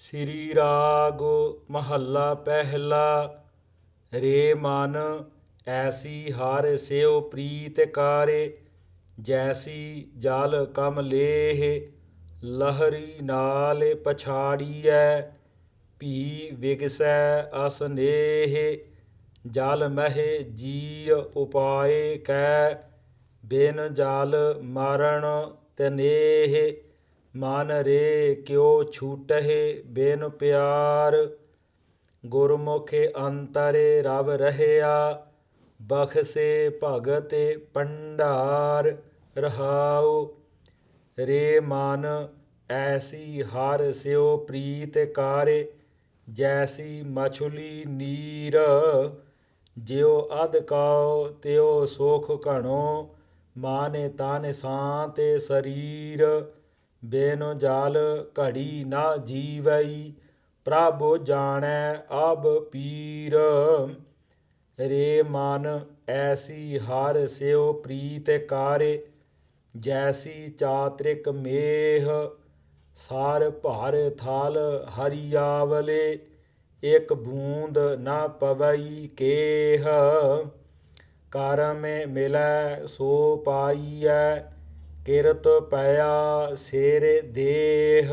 ਸ੍ਰੀ ਰਾਗ ਮਹੱਲਾ ਪਹਿਲਾ, ਰੇ ਮਨ ਐਸੀ ਹਰ ਸਿਉ ਪ੍ਰੀਤ ਕਾਰੇ, ਜੈਸੀ ਜਲ ਕਮ ਲੇਹ, ਲਹਰੀ ਨਾਲ ਪਛਾੜੀਐ, ਭੀ ਵਿਗਸੈ ਅਸਨੇਹ ਜਲ ਮਹਿ ਜੀ ਉਪਾਏ ਕੈ, ਬਿਨ ਜਲ ਮਰਨ ਤਨੇਹ। ਮਨ ਰੇ ਕਿਉ ਛੂਟਹਿ ਬੇਨ ਪਿਆਰ, ਗੁਰਮੁਖੇ ਅੰਤਰੇ ਰਵ ਰਹਿਆ, ਬਖਸੇ ਭਗਤ ਪੰਡਾਰ ਰਹਾਉ। ਰੇ ਮਨ, ਐਸੀ ਹਰ ਸਿਉ ਪ੍ਰੀਤ ਕਾਰੇ, ਜੈਸੀ ਮਛਲੀ ਨੀਰ। ਜਿਉ ਅਧ ਕਾਉ, ਤਿਉ ਸੁਖ ਘਣੋ, ਮਾਨੇ ਤਾਨੇ ਸਾਤੇ ਸਰੀਰ। ਬੇਨੁ ਜਾਲ ਘੜੀ ਨਾ ਜੀਵਈ, ਪ੍ਰਭ ਜਾਣੈ ਅਬ ਪੀਰ। ਰੇ ਮਨ ਐਸੀ ਹਰ ਸਿਉ ਪ੍ਰੀਤ ਕਾਰੇ, ਜੈਸੀ ਚਾਤ੍ਰਿਕ ਮੇਹ। ਸਾਰ ਭਾਰ ਥਾਲ ਹਰੀਆਵਲੇ, ਇਕ ਬੂੰਦ ਨਾ ਪਵਈ ਕੇਹ। ਕਰਮ ਮਿਲੈ ਸੋ ਪਾਈਐ ਕਿਰਤ ਪਿਆ ਸੇਰੇ ਦੇਹ,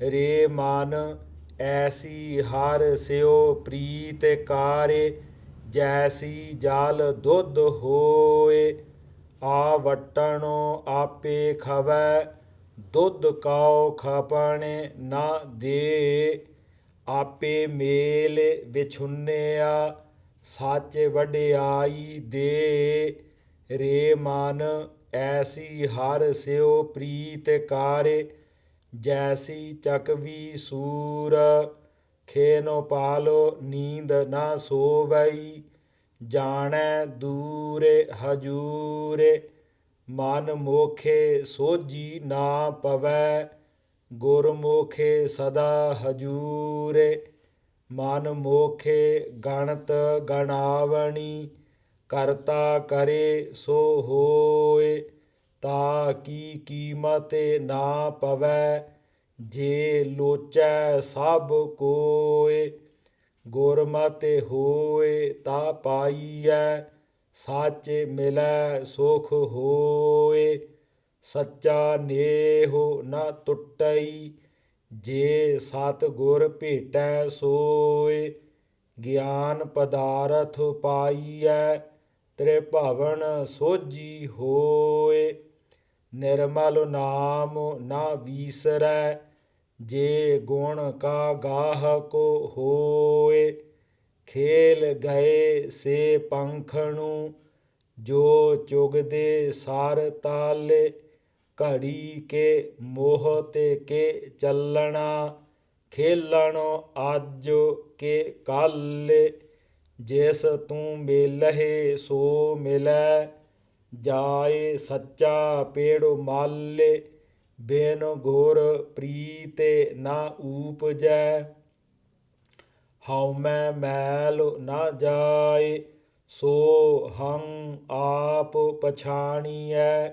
ਰੇ ਮਨ ਐਸੀ ਹਰ ਸਿਉ ਪ੍ਰੀਤ ਕਾਰੇ, ਜੈਸੀ ਜਲ ਦੁੱਧ ਹੋਏ। ਆ ਵਟਣੋ ਆਪੇ ਖਵੈ, ਦੁੱਧ ਕਾਉ ਖਪਣੇ ਨਾ ਦੇ। ਆਪੇ ਮੇਲ ਵਿਛੁੰਨਿਆ, ਸੱਚ ਵਡਿਆਈ ਦੇ। ਰੇ ਮਨ ਐਸੀ ਹਰ ਸਿਓ ਪ੍ਰੀਤ ਕਾਰੇ, ਜੈਸੀ ਚਕਵੀ ਸੂਰ, ਖੇਨੋ ਪਾਲੋ ਨੀਂਦ ਨਾ ਸੋਵਈ, ਜਾਣੈ ਦੂਰੇ ਹਜੂਰੇ, ਮਨ ਮੋਖੇ ਸੋਜੀ ਨਾ ਪਵੈ, ਗੁਰਮੁਖੇ ਸਦਾ ਹਜੂਰੇ, ਮਨ ਮੋਖੇ ਗਣਤ ਗਣਾਵਣੀ ਕਰਤਾ ਕਰੇ ਸੋ ਹੋਏ, ਤਾ ਕੀ ਕੀਮਤ ਨਾ ਪਵੈ, ਜੇ ਲੋਚੈ ਸਭ ਕੋਏ। ਗੁਰਮਤਿ ਹੋਏ ਤਾ ਪਾਈਐ, ਸੱਚ ਮਿਲੈ ਸੁਖ ਹੋਏ। ਸੱਚਾ ਨੇਹੁ ਨਾ ਟੁੱਟਈ, ਜੇ ਸਤ ਗੁਰ ਭੇਟੈ ਸੋਏ। ਗਿਆਨ ਪਦਾਰਥ ਪਾਈਐ ਤ੍ਰਿਭਵਨ ਸੋਜੀ ਹੋਏ। ਨਿਰਮਲ ਨਾਮ ਨਾ ਵੀਸਰੈ, ਜੇ ਗੁਣ ਕਾ ਗਾਹਕ ਹੋਏ। ਖੇਲ ਗਏ ਸੇ ਪੰਖਣੂ, ਜੋ ਚੁਗਦੇ ਸਾਰ ਤਾਲੇ। ਘੜੀ ਕੇ ਮੋਹ ਤੇ ਕੇ ਚੱਲਣਾ, ਖੇਲਣ ਅੱਜ ਕੇ ਕੱਲੇ। ਜਿਸ ਤੂੰ ਮਿਲਹਿ ਸੋ ਮਿਲੈ ਜਾਏ ਸੱਚਾ ਪੇੜੋ ਮਾਲੇ, ਬਿਨ ਗੁਰ ਪ੍ਰੀਤੇ ਨਾ ਊਪਜੈ। ਹਉ ਮੈਂ ਮੈਲ ਨਾ ਜਾਏ, ਸੋ ਹੰ ਆਪ ਪਛਾਣੀਐ।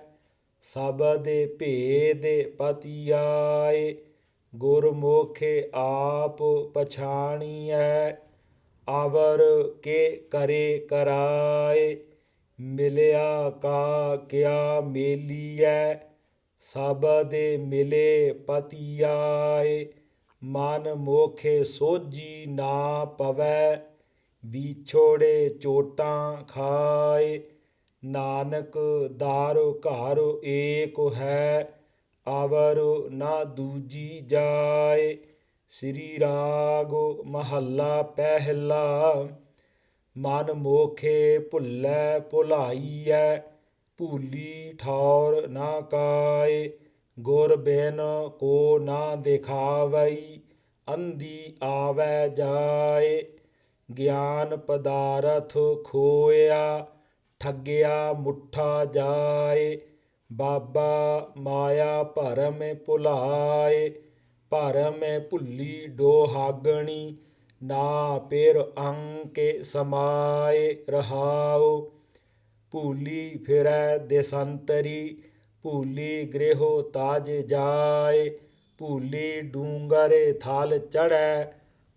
ਸਬਦ ਭੇਦ ਪਤਿਆਏ, ਗੁਰਮੁਖੇ ਆਪ ਪਛਾਣੀਐ। ਆਵਰ ਕੇ ਕਰੇ ਕਰਾਏ, ਮਿਲਿਆ ਕਾ ਕਿਆ ਮੇਲੀਐ ਦੇ ਮਿਲੇ ਪਤਿਆਏ, ਮਨ ਮੋਖੇ ਸੋਜੀ ਨਾ ਪਵੈ, ਵਿਛੋੜੇ ਚੋਟਾਂ ਖਾਏ, ਨਾਨਕ ਦਾਰੁ ਘਰ ਏਕ ਹੈ, ਆਵਰ ਨਾ ਦੂਜੀ ਜਾਏ ਸ੍ਰੀ ਰਾਗ ਮਹੱਲਾ ਪਹਿਲਾ, ਮਨ ਮੋਖੇ ਭੁੱਲੈ ਭੁਲਾਈਐ, ਭੂਲੀ ਠੌਰ ਨਾ ਕਾਏ, ਗੁਰ ਬਿਨ ਕੋ ਨਾ ਦਿਖਾਵਈ, ਅੰਧੀ ਆਵੈ ਜਾਏ। ਗਿਆਨ ਪਦਾਰਥ ਖੋਇਆ, ਠੱਗਿਆ ਮੁੱਠਾ ਜਾਏ, ਬਾਬਾ ਮਾਇਆ ਭਰਮ ਭੁਲਾਏ। ਭਰ ਮੈਂ ਭੁੱਲੀ ਡੋਹਾਗਣੀ, ਨਾ ਪੇਰ ਅੰਕੇ ਸਮਾਏ ਰਹਾਉ। ਭੂਲੀ ਫਿਰੈ ਦੇਸੰਤਰੀ, ਭੂਲੀ ਗ੍ਰਹਿ ਤਾਜ ਜਾਏ। ਭੂਲੀ ਡੂੰਗਰੇ ਥਲ ਚੜੈ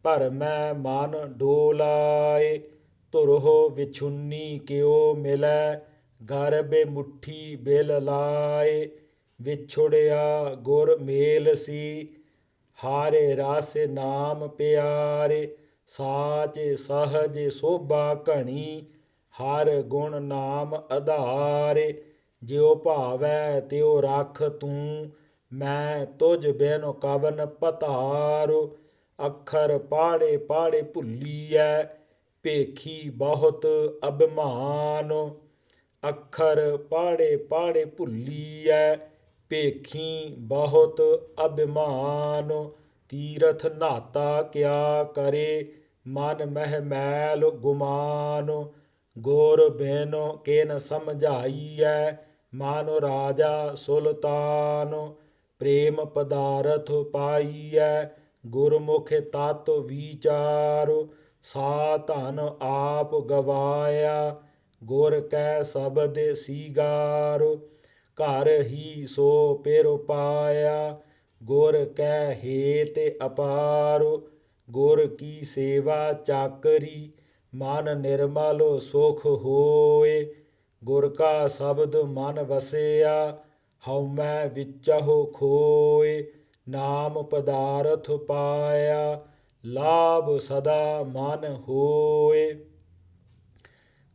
ਪਰ ਮੈਂ ਮਨ ਡੋਲਾਏ। ਧੁਰਹੁ ਵਿਛੁੰਨੀ ਕਿਉ ਮਿਲੈ ਗਰਬੇ ਮੁਠੀ ਬਿਲ ਲਾਏ। ਵਿਛੁੜਿਆ ਗੁਰ ਮੇਲ ਸੀ ਹਾਰੇ ਰਸ ਨਾਮ ਪਿਆਰੇ, ਸਾਚ ਸਹਜ ਸੋਭਾ ਘਣੀ, ਹਰ ਗੁਣ ਨਾਮ ਆਧਾਰੇ ਜਿਉ ਭਾਵੈ ਤਿਉ ਰਖ ਤੂੰ, ਮੈਂ ਤੁਝ ਬਿਨ ਕਵਨ ਪਤਾਰੋ, ਅੱਖਰ ਪਾੜੇ ਪਾੜੇ ਭੁੱਲੀਐ, ਭੇਖੀ ਬਹੁਤ ਅਭਿਮਾਨ, ਅੱਖਰ ਪਾੜੇ ਪਾੜੇ ਭੁੱਲੀਐ ਭੇਖੀ ਬਹੁਤ ਅਭਿਮਾਨ, ਤੀਰਥ ਨਾਤਾ ਕਿਆ ਕਰੇ, ਮਨ ਮਹਿ ਮੈਲ ਗੁਮਾਨ। ਗੁਰ ਬਿਨ ਕਿਨ ਸਮਝਾਈਐ, ਮਾਨੋ ਰਾਜਾ ਸੁਲਤਾਨ। ਪ੍ਰੇਮ ਪਦਾਰਥ ਪਾਈਐ, ਗੁਰਮੁਖ ਤਤ ਵਿਚਾਰ। ਸਾ ਧਨ ਆਪ ਗਵਾਇਆ, ਗੁਰ ਕੈ ਸ਼ਬਦ ਸੀਗਾਰੋ। ਘਰ ਹੀ ਸੋ ਪੇਰੋ ਪਾਇਆ, ਗੁਰ ਕੈ ਹੇਤ ਅਪਾਰੋ, ਗੁਰ ਕੀ ਸੇਵਾ ਚਾਕਰੀ, ਮਨ ਨਿਰਮਲ ਸੁਖ ਹੋਏ, ਗੁਰ ਕਾ ਸ਼ਬਦ ਮਨ ਵਸਿਆ ਹਉਮੈ ਵਿਚਹੁ ਖੋਏ, ਨਾਮ ਪਦਾਰਥ ਪਾਇਆ, ਲਾਭ ਸਦਾ ਮਨ ਹੋਏ।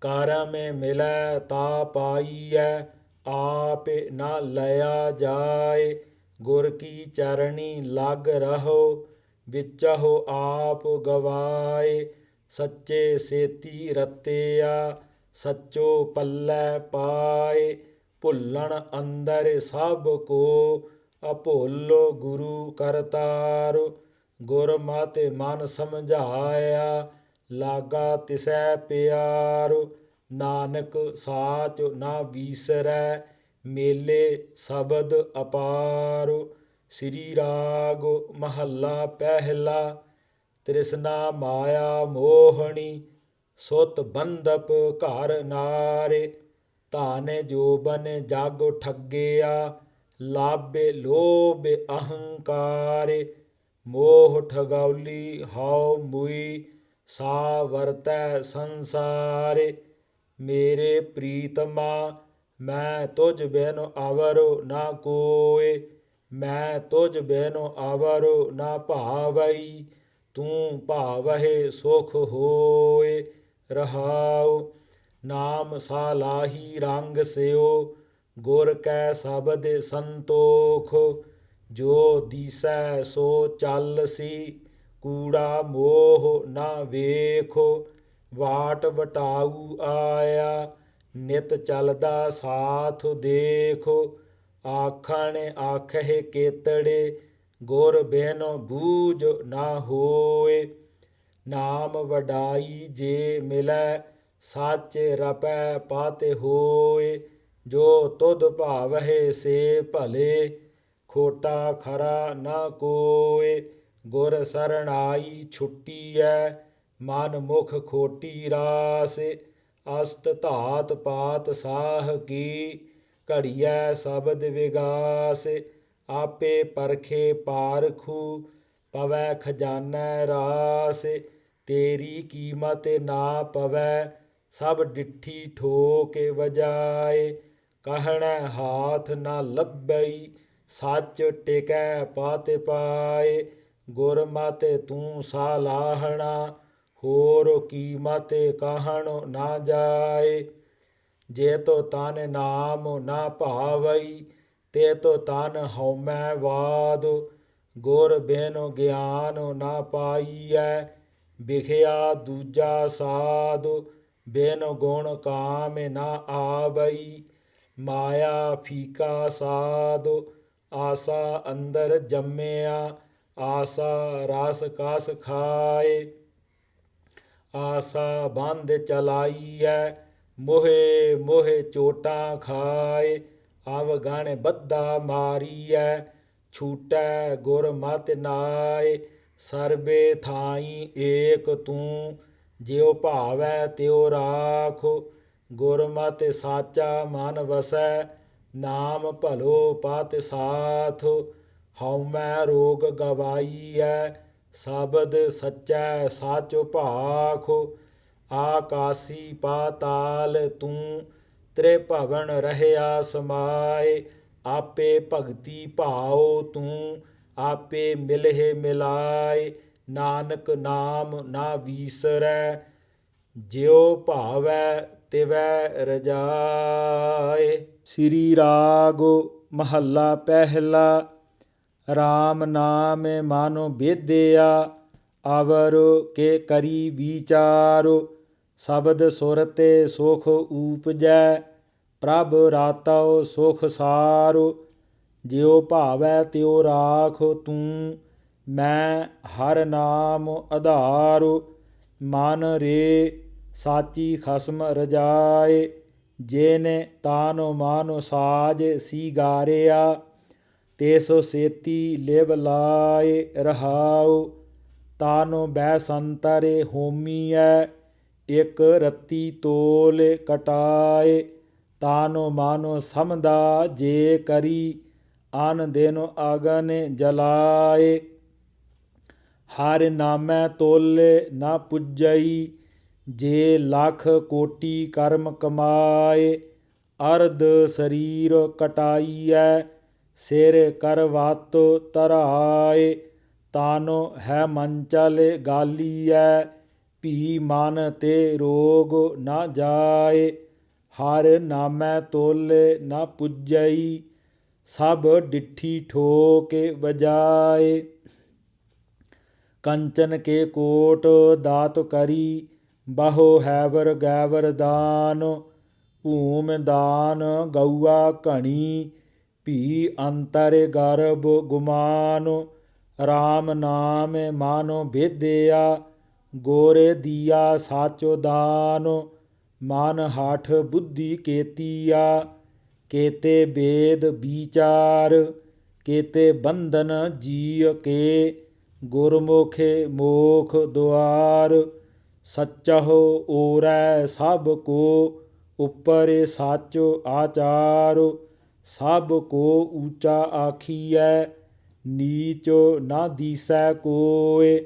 ਕਰਮ ਮਿਲੈ ਤਾ ਪਾਈਐ ਆਪ ਨਾ ਲਿਆ ਜਾਏ, ਗੁਰ ਕੀ ਚਰਣੀ ਲੱਗ ਰਹੋ, ਵਿਚਹੁ ਆਪ ਗਵਾਏ, ਸੱਚੇ ਸੇਤੀ ਰਤਿਆ, ਸੱਚੋ ਪੱਲੇ ਪਾਏ, ਭੁੱਲਣ ਅੰਦਰ ਸਭ ਕੋ, ਅਭੁੱਲੋ ਗੁਰੂ ਕਰਤਾਰ ਗੁਰ ਮਤਿ ਮਨ ਸਮਝਾਇਆ, ਲਾਗਾ ਤਿਸੈ ਪਿਆਰ ਨਾਨਕ ਸਾਚ ਨਾ ਵੀਸਰੈ, ਮੇਲੇ ਸ਼ਬਦ ਅਪਾਰ। ਸ੍ਰੀ ਰਾਗ ਮਹੱਲਾ ਪਹਿਲਾ, ਤ੍ਰਿਸ਼ਨਾ ਮਾਇਆ ਮੋਹਣੀ, ਸੁਤ ਬੰਧਪ ਘਰ ਨਾਰੇ। ਧਨ ਜੋਬਨ ਜਗ ਠੱਗਿਆ, ਲਾਭੇ ਲੋਭ ਅਹੰਕਾਰ। ਮੋਹ ਠਗੌਲੀ ਹਉ ਮੁਈ ਸਾ ਵਰਤੈ ਸੰਸਾਰੇ। ਮੇਰੇ ਪ੍ਰੀਤਮਾ, ਮੈਂ ਤੁਝ ਬਿਨ ਆਵਰੋ ਨਾ ਕੋਏ, ਮੈਂ ਤੁਝ ਬਿਨ ਆਵਰੋ ਨਾ ਭਾਵਈ ਤੂੰ ਭਾਵਹਿ ਸੁਖ ਹੋਏ ਰਹਾਉ, ਨਾਮ ਸਾਲਾਹੀ ਰੰਗ ਸਿਓ ਗੁਰ ਕੈ ਸ਼ਬਦ ਸੰਤੋਖ, ਜੋ ਦੀਸੈ ਸੋ ਚੱਲ ਸੀ, ਕੂੜਾ ਮੋਹ ਨਾ ਵੇਖੋ ਵਾਟ ਵਟਾਊ ਆਇਆ, ਨਿਤ ਚੱਲਦਾ ਸਾਥ ਦੇਖੋ। ਆਖਣ ਆਖੇ ਕੇਤੜੇ, ਗੁਰ ਬਿਨ ਬੂਝ ਨਾ ਹੋਏ। ਨਾਮ ਵਡਾਈ ਜੇ ਮਿਲੈ, ਸੱਚ ਰਪੈ ਪਾਤੇ ਹੋਏ। ਜੋ ਤੁਧ ਭਾਵਹਿ ਸੇ ਭਲੇ, ਖੋਟਾ ਖਰਾ ਨਾ ਕੋਏ। ਗੁਰ ਸਰਣਾਈ ਛੁੱਟੀਐ ਮਨ ਮੁਖ ਖੋਟੀ ਰਾਸ, ਅਸਤ ਧਾਤ ਪਾਤ ਸਾਹ ਕੀ, ਘੜੀਐ ਸ਼ਬਦ ਵਿਗਾਸ, ਆਪੇ ਪਰਖੇ ਪਾਰਖੂ, ਪਵੈ ਖਜ਼ਾਨਾ ਰਾਸ, ਤੇਰੀ ਕੀਮਤ ਨਾ ਪਵੈ, ਸਭ ਡਿੱਠੀ ਠੋਕ ਵਜਾਏ, ਕਹਿਣਾ ਹਾਥ ਨਾ ਲੱਭਈ, ਸੱਚ ਟਿਕੈ ਪਾਤੇ ਪਾਏ, ਗੁਰਮਤਿ ਤੂੰ ਸਾਲਾਹਣਾ ਹੋਰ ਕੀਮਤ ਕਾਹਣ ਨਾ ਜਾਏ? ਜੇ ਤੋ ਤਨ ਨਾਮ ਨਾ ਭਾਵਈ, ਤੇ ਤੋ ਤਨ ਹਉਮੈ ਵਾਦ। ਗੁਰ ਬਿਨ ਗਿਆਨ ਨਾ ਪਾਈਐ ਵਿਖਿਆ ਦੂਜਾ ਸਾਧ ਬਿਨ ਗੁਣ ਕਾਮ ਨਾ ਆਵਈ, ਮਾਇਆ ਫੀਕਾ ਸਾਧ ਆਸਾ ਅੰਦਰ ਜੰਮਿਆ, ਆਸਾ ਰਸ ਕਸ ਖਾਏ। ਆਸਾ ਬੰਦ ਚਲਾਈਐ, ਮੋਹੇ ਮੋਹੇ ਚੋਟਾਂ ਖਾਏ ਅਵਗਣ ਬੱਧਾ ਮਾਰੀਐ, ਛੂਟੈ ਗੁਰਮਤਿ ਨਾਏ, ਸਰਬੇ ਥਾਈ ਏਕ ਤੂੰ, ਜਿਉ ਭਾਵੈ ਤਿਉ ਰਾਖ ਗੁਰਮਤਿ ਸਾਚਾ ਮਨ ਵਸੈ, ਨਾਮ ਭਲੋ ਪਤ ਸਾਥ ਹਉ ਮੈਂ ਰੋਗ ਗਵਾਈਐ ਸਾਬਦ ਸੱਚੈ ਸਾਚੋ ਭਾਖ, ਆਕਾਸੀ ਪਾਤਾਲ ਤੂੰ ਤ੍ਰੇ ਭਵਨ ਰਹਿਆ ਸਮਾਏ, ਆਪੇ ਭਗਤੀ ਭਾਉ ਤੂੰ, ਆਪੇ ਮਿਲਹਿ ਮਿਲਾਏ, ਨਾਨਕ ਨਾਮ ਨਾ ਵੀਸਰੈ, ਜਿਉ ਭਾਵੈ ਤਿਵੈ ਰਜਾਏ। ਸ੍ਰੀ ਰਾਗ ਮਹੱਲਾ ਪਹਿਲਾ RAM ਨਾਮ ਮਨ ਬੇਦਿਆ, ਅਵਰ ਕੇ ਕਰੀ ਵਿਚਾਰੋ, ਸ਼ਬਦ ਸੁਰ ਤੇ ਸੁਖ ਊਪਜੈ, ਪ੍ਰਭ ਰਾਤਉ ਸੁਖ ਸਾਰੋ, ਜਿਉ ਭਾਵੈ ਤਿਉ ਰਾਖ ਤੂੰ, ਮੈਂ ਹਰ ਨਾਮ ਆਧਾਰੋ ਮਨ ਰੇ ਸਾਚੀ ਖਸਮ ਰਜਾਏ, ਜੇਨੇ ਤਾਨੋ ਮਾਨੋ ਸਾਜ ਸੀਗਾਰਿਆ ਤੇਸੋ ਸੇਤੀ ਲਿਵ ਲਾਏ ਰਹਾਉ, ਤਾਨੋ ਬੈ ਸੰਤਰੇ ਹੋਮੀਐ, ਇਕ ਰਤੀ ਤੋਲ ਕਟਾਏ ਤਾਨੋ ਮਾਨੋ ਸਮਦਾ ਜੇ ਕਰੀ ਆਨ ਦੇਨੋ ਆਗਨ ਜਲਾਏ ਹਰ ਨਾਮੈ ਤੋਲੇ ਨਾ ਪੁੱਜਈ, ਜੇ ਲੱਖ ਕੋਟੀ ਕਰਮ ਕਮਾਏ ਅਰਧ ਸਰੀਰ ਕਟਾਈਐ ਸਿਰ ਕਰਵਤ ਤਰਾਏ ਤਾਨੋ ਹੈ ਮੰਚਲ ਗਾਲੀਐ, ਭੀ ਮਨ ਤੇ ਰੋਗ ਨਾ ਜਾਏ, ਹਰ ਨਾਮੈ ਤੋਲੇ ਨਾ ਪੁੱਜਈ, ਸਭ ਡਿੱਠੀ ਠੋਕੇ ਵਜਾਏ। ਕੰਚਨ ਕੇ ਕੋਟ ਦਾਤ ਕਰੀ, ਬਹੋ ਹੈਵਰ ਗੈਵਰ ਦਾਨ, ਭੂਮ ਦਾਨ ਗਊਆ ਘਣੀ ਭੀ ਅੰਤਰ ਗਰਭ ਗੁਮਾਨ RAM ਨਾਮ ਮਾਨੋ ਬੇਦਿਆ ਗੋਰੇ ਦੀਆ ਸਾਚੋ ਦਾਨ, ਮਨ ਹਠ ਬੁੱਧੀ ਕੇਤੀਆ, ਕੇਤੇ ਵੇਦ ਵਿਚਾਰ ਕੇਤੇ ਬੰਧਨ ਜੀਅ ਕੇ, ਗੁਰਮੁਖੇ ਮੋਖ ਦੁਆਰ, ਸੱਚਹੁ ਓਰੈ ਸਭ ਕੋ, ਉਪਰ ਸਾਚੋ ਆਚਾਰ ਸਭ ਕੋ ਊਚਾ ਆਖੀਐ, ਨੀਚ ਨਾ ਦੀਸੈ ਕੋਇ,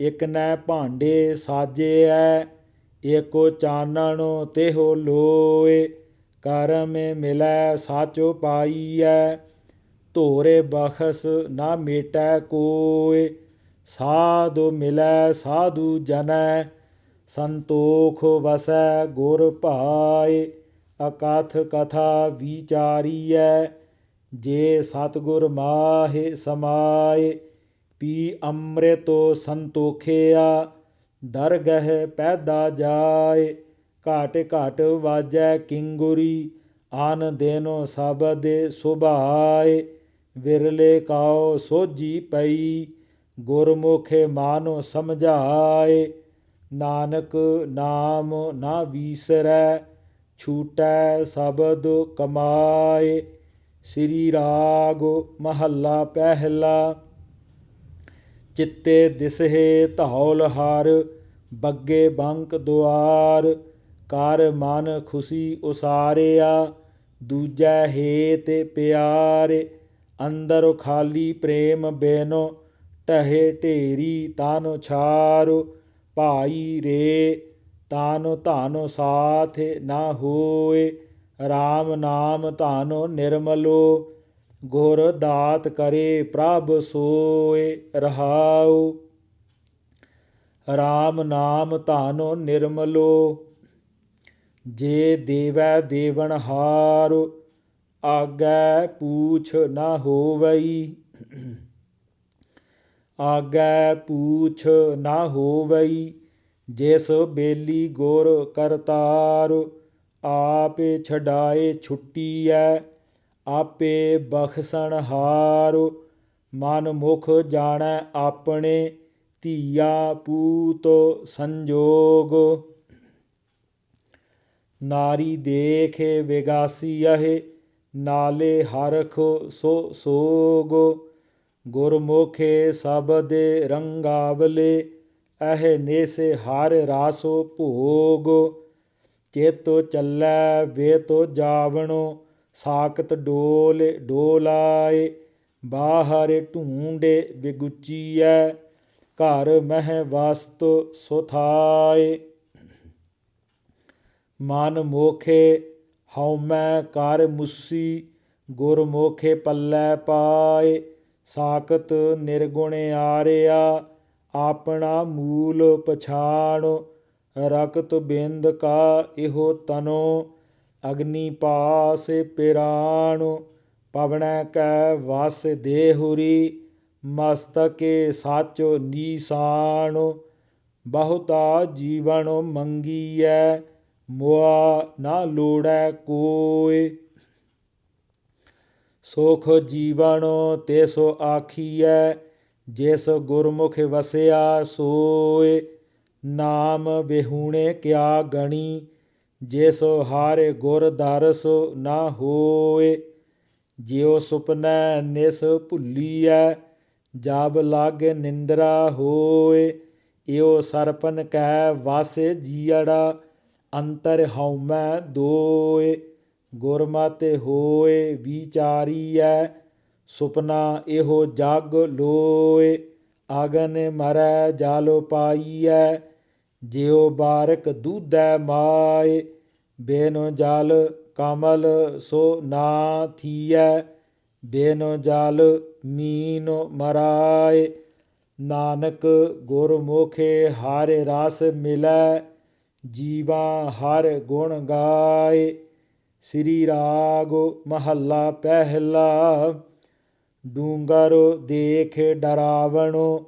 ਇਕ ਨੈ ਭਾਂਡੇ ਸਾਜਿਐ ਏਕੋ ਚਾਨਣ ਤੇਹੋ ਲੋਏ ਕਰਮ ਮਿਲੈ ਸਾਚੋ ਪਾਈਐ, ਧੋਰੇ ਬਖਸ ਨਾ ਮੇਟੈ ਕੋਇ, ਸਾਧੂ ਮਿਲੈ ਸਾਧੂ ਜਨੈ, ਸੰਤੋਖ ਵਸੈ ਗੁਰ ਭਾਏ ਅਕਥ ਕਥਾ ਵਿਚਾਰੀਐ, ਜੇ ਸਤਗੁਰ ਮਾਹਿ ਸਮਾਏ, ਪੀ ਅੰਮ੍ਰਿਤੋ ਸੰਤੋਖਿਆ, ਦਰਗਹ ਪੈਦਾ ਜਾਏ, ਘਾਟ ਘਾਟ ਵਾਜੈ ਕਿੰਗੁਰੀ, ਆਨ ਦੇਨੋ ਸਬਦੇ ਸੁਭਾਏ, ਵਿਰਲੇ ਕਾਉ ਸੋਜੀ ਪਈ, ਗੁਰਮੁਖੇ ਮਾਨੋ ਸਮਝਾਏ, ਨਾਨਕ ਨਾਮ ਨਾ ਵੀਸਰੈ ਛੂਟੈ ਸ਼ਬਦ ਕਮਾਏ, ਸ੍ਰੀ ਰਾਗ ਮਹੱਲਾ ਪਹਿਲਾ। ਚਿੱਤੇ ਦਿਸਹਿ ਧੌਲ ਹਰ, ਬੱਗੇ ਬੰਕ ਦੁਆਰ, ਕਰ ਮਨ ਖੁਸ਼ੀ ਉਸਾਰਿਆ, ਦੂਜੈ ਤੇ ਪਿਆਰੇ, ਅੰਦਰ ਖਾਲੀ ਪ੍ਰੇਮ ਬੇਨੋ, ਟਹੇ ਢੇਰੀ ਤਾਨੋ ਛਾਰੋ, ਭਾਈ ਰੇ ਤਾਨੋ ਧਾਨੋ ਸਾਥ ਨਾ ਹੋਏ RAM ਨਾਮ ਧਾਨੋ ਨਿਰਮਲੋ, ਗੁਰ ਦਾਤ ਕਰੇ ਪ੍ਰਭ ਸੋਏ ਰਹਾਉ। RAM ਨਾਮ ਧਾਨੋ ਨਿਰਮਲੋ, ਜੇ ਦੇਵੈ ਦੇਵਨ ਹਾਰ, ਆਗੈ ਪੂਛ ਨਾ ਹੋਵਈ। ਆਗੈ ਪੂਛ ਨਾ ਹੋਵਈ ਜਿਸ ਬੇਲੀ ਗੁਰ ਕਰਤਾਰ ਆਪੇ ਛਡਾਏ ਛੁੱਟੀ ਛੁੱਟੀਐ, ਆਪੇ ਬਖਸ਼ਣ ਹਾਰ। ਮਨ ਮੁਖ ਜਾਣੈ ਆਪਣੇ, ਧੀਆ ਪੂਤ ਸੰਜੋਗ। ਨਾਰੀ ਦੇਖੇ ਵਿਗਾਸੀਅਹਿ ਨਾਲੇ ਹਰਖ ਸੋ ਸੋਗ। ਗੁਰਮੁਖੇ ਸਬਦੇ ਰੰਗਾਵਲੇ ਅਹਿ ਨੇਸੇ ਹਰ ਰਾਸੋ ਭੋਗ। ਚੇਤੋ ਚੱਲੈ ਵੇ ਤੋ ਜਾਵਣੋ ਸਾਕਤ ਡੋਲ, ਡੋਲਾਏ, ਬਾਹਰ ਢੂੰਡੇ ਬਿਗੁਚੀਐ ਘਰ ਮਹਿ ਵਸਤ ਸੁਥਾਏ। ਮਨ ਮੋਖੇ ਹਉਮੈ, ਕਰ ਮੁਸੀ, ਗੁਰ ਮੋਖੇ ਪੱਲੇ ਪਾਏ, ਸਾਖਤ ਨਿਰਗੁਣ ਆਰਿਆ ਆਪਣਾ ਮੂਲ ਪਛਾਣ ਰਕਤ ਬਿੰਦ ਕਾ ਇਹੋ ਤਨੋ, ਅਗਨੀ ਪਾਸ ਪਿਰਾਣ, ਪਵਣੈ ਕੈ ਵਸ ਦੇਹੁਰੀ, ਮਸਤਕੇ ਸਾਚੋ ਨੀਸਾਣੋ, ਬਹੁਤਾ ਜੀਵਨ ਮੰਗੀਐ, ਮੁਆ ਨਾ ਲੋੜੈ ਕੋਇ। ਸੁਖ ਜੀਵਨ ਤੇ ਸੋ ਆਖੀਐ ਜਿਸ ਗੁਰਮੁਖ ਵਸਿਆ ਸੋਏ, ਨਾਮ ਬਿਹੂਣੇ ਕਿਆ ਗਣੀ, ਜਿਸ ਹਾਰੇ ਗੁਰ ਦਰਸ ਨਾ ਹੋਏ। ਜਿਉ ਸੁਪਨੈ ਨਿਸ ਭੁੱਲੀਐ, ਜਬ ਲਾਗੇ ਨਿੰਦਰਾ ਹੋਏ। ਇਉ ਸਰਪਨ ਕੈ ਵਸ ਜੀੜਾ ਅੰਤਰ ਹਉਮੈ ਦੋਏ। ਗੁਰਮਤਿ ਹੋਏ, ਵਿਚਾਰੀਐ ਸੁਪਨਾ ਇਹੋ ਜਗ ਲੋਏ, ਆਗਨ ਮਰੈ ਜਲ ਪਾਈਐ, ਜਿਉ ਬਾਰਕ ਦੂਧੈ ਮਾਏ, ਬੇਨੋ ਜਲ ਕਮਲ ਸੋ ਨਾ ਥੀਐ, ਬੇਨੋ ਜਲ ਮੀਨ ਮਰਾਏ, ਨਾਨਕ ਗੁਰਮੁਖੇ ਹਰਿ ਰਸ ਮਿਲੈ, ਜੀਵਾ ਹਰ ਗੁਣ ਗਾਏ, ਸ੍ਰੀ ਰਾਗ ਮਹੱਲਾ ਪਹਿਲਾ ਡੂੰਗਰ ਦੇਖ ਡਰਾਵਣੋ,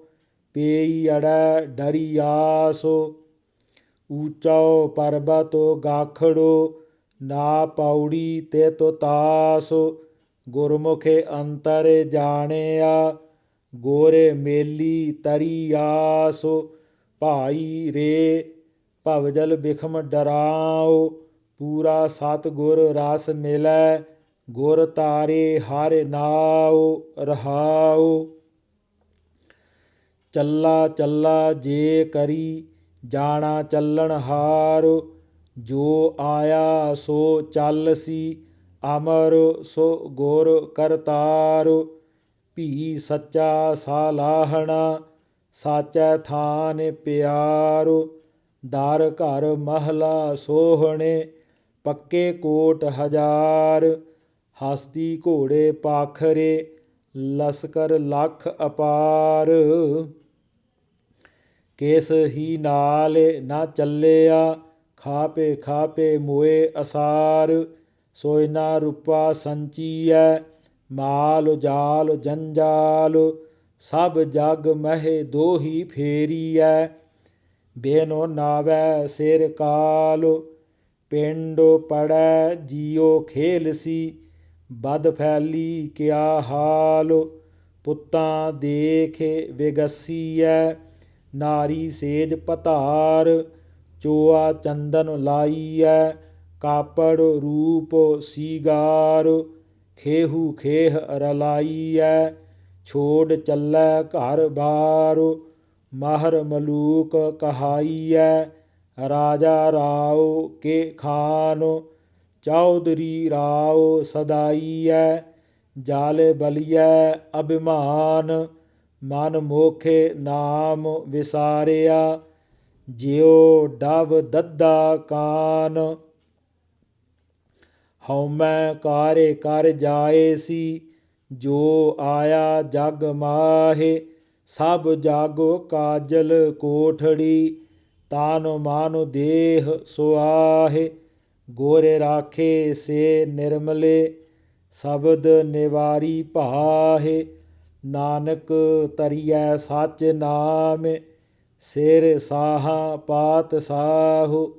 ਪੇਈ ਅੜੈ ਡਰਿਆਸੋ ਊਚਾਓ ਪਰਬਤੋ ਗਾਖੜੋ, ਨਾ ਪੌੜੀ ਤੇ ਤੋ ਤਾਸੋ। ਗੁਰਮੁਖੇ ਅੰਤਰ ਜਾਣਿਆ, ਗੋਰੇ ਮੇਲੀ ਤਰੀਆਸੋ ਭਾਈ ਰੇ, ਭਵਜਲ ਬਿਖਮ ਡਰਾਓ, ਪੂਰਾ ਸਤਿਗੁਰ ਰਸ ਮਿਲੈ। ਗੁਰ ਤਾਰੇ ਹਰਿ ਨਾਉ ਰਹਾਉ। ਚੱਲਾ ਚੱਲਾ ਜੇ ਕਰੀ, ਜਾਣਾ ਚੱਲਣ ਹਾਰ। ਜੋ ਆਇਆ ਸੋ ਚੱਲਸੀ ਅਮਰ ਸੋ ਗੁਰ ਕਰਤਾਰ। ਭੀ ਸੱਚਾ ਸਾਲਾਹਣਾ, ਸਾਚੈ ਥਾਨ ਪਿਆਰ। ਦਰ ਘਰ ਮਹਲਾ ਸੋਹਣੇ, ਪੱਕੇ ਕੋਟ ਹਜ਼ਾਰ। ਹਸਤੀ ਘੋੜੇ ਪਾਖਰੇ, ਲਸਕਰ ਲੱਖ ਅਪਾਰ। ਕੇਸ ਹੀ ਨਾਲ ਨਾ ਚੱਲਿਆ, ਖਾਪੇ ਖਾਪੇ ਮੋਏ ਅਸਾਰ। ਸੋਇਨਾ ਰੂਪਾ ਸੰਚੀਐ, ਮਾਲ ਜਾਲ ਜੰਜਾਲ। ਸਭ ਜਗ ਮਹਿ ਦੋਹੀ ਫੇਰੀਐ, ਬੇਨੋ ਨਾਵੈ ਸਿਰ ਕਾਲ। ਪਿੰਡੋ ਪੜੈ ਜੀਉ ਖੇਲਸੀ ਬਦ ਫੈਲੀ ਕਿਆ ਹਾਲ, ਪੁੱਤਾਂ ਦੇਖੇ ਵਿਗਸੀਐ, ਨਾਰੀ ਸੇਜ ਪਤਾਰ, ਚੋਆ ਚੰਦਨ ਲਾਈਐ, ਕਾਪੜ ਰੂਪ ਸੀਗਾਰ, ਖੇਹੂ ਖੇਹ ਰਲਾਈਐ, ਛੋੜ ਚੱਲੈ ਘਰ ਬਾਰ, ਮਾਹਰ ਮਲੂਕ ਕਹਾਈਐ, ਰਾਜਾ ਰਾਓ ਕੇ ਖਾਨ। ਚੌਧਰੀ ਰਾਓ ਸਦਾਈਐ, ਜਾਲ ਬਲੀਐ ਅਭਿਮਾਨ, ਮਨ ਮੋਖੇ ਨਾਮ ਵਿਸਾਰਿਆ, ਜਿਉ ਡਵ ਦੱਦਾ ਕਾਨ। ਹਉਮੈ ਕਾਰੇ ਕਰ ਜਾਏ ਸੀ, ਜੋ ਆਇਆ ਜਗ ਮਾਹੇ, ਸਭ ਜਾਗੋ ਕਾਜਲ ਕੋਠੜੀ, ਤਾਨ ਮਾਨੁ ਦੇਹ ਸੁਆਹੇ। ਗੋਰੇ ਰਾਖੇ ਸੇ ਨਿਰਮਲੇ, ਸ਼ਬਦ ਨਿਵਾਰੀ ਭਾਹੇ, ਨਾਨਕ ਤਰੀਐ ਸੱਚ ਨਾਮ, ਸਿਰ ਸਾਹਾ ਪਾਤ ਸਾਹੂ,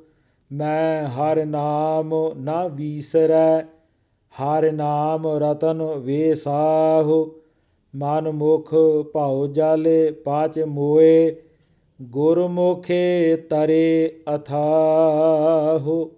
ਮੈਂ ਹਰ ਨਾਮ ਨਾ ਵੀਸਰੈ, ਹਰ ਨਾਮ ਰਤਨ ਵੇਸਾਹੂ ਮਨ ਮੁਖ ਭਾਉ ਜਾਲੇ ਪਾਚ ਮੋਏ ਗੁਰਮੁਖੇ ਤਰੇ ਅਥਾਹੋ।